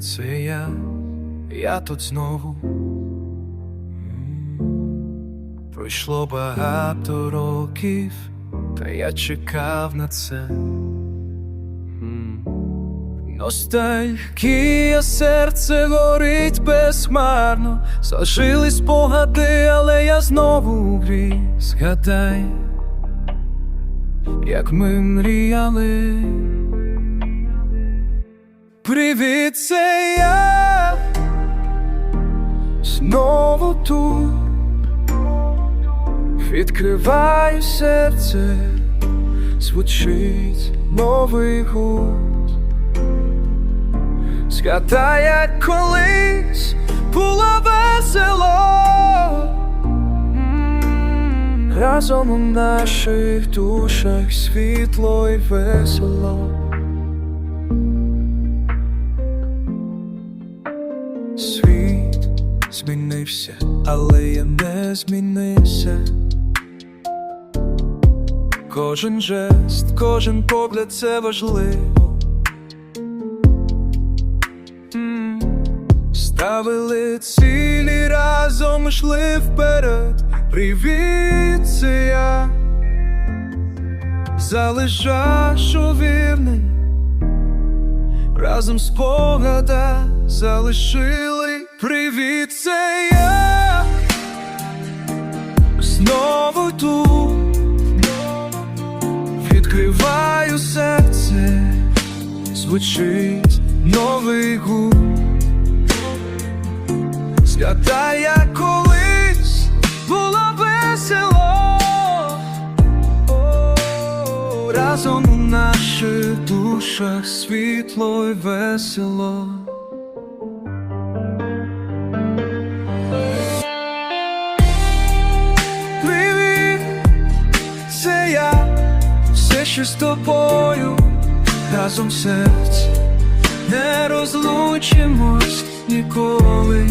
Це я, я тут знову. Пройшло багато років, та я чекав на це. Ностальгія серце горить безмарно, Зажили спогади, але я знову у грі згадай, як ми мріяли. Привіт, це я знову тут відкриваю серце, звучить новий гуд. Згадай, як колись було весело Разом у наших душах світло і весело. Змінився, але я не змінився. Кожен жест, кожен погляд це важливо. М, Ставили цілі разом йшли вперед. Привіт, це я залишаш у вірний. Разом спогада залишили Привіт, це я. Знову тут. Відкриваю серце. Звучить новий гуд Згадай, як колись. Було весело. Разом у наших душах світло й весело. Ще з тобою, разом серце, не розлучимось ніколи.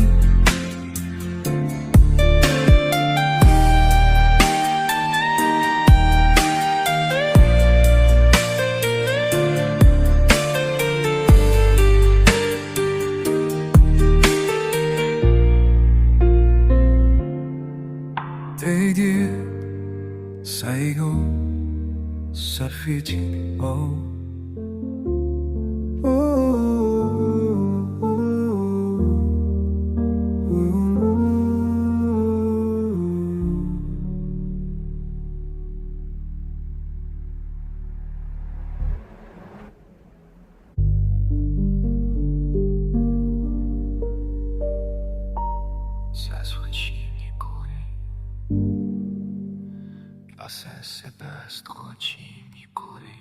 Все себе строчі ніколи.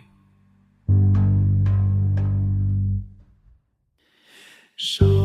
手。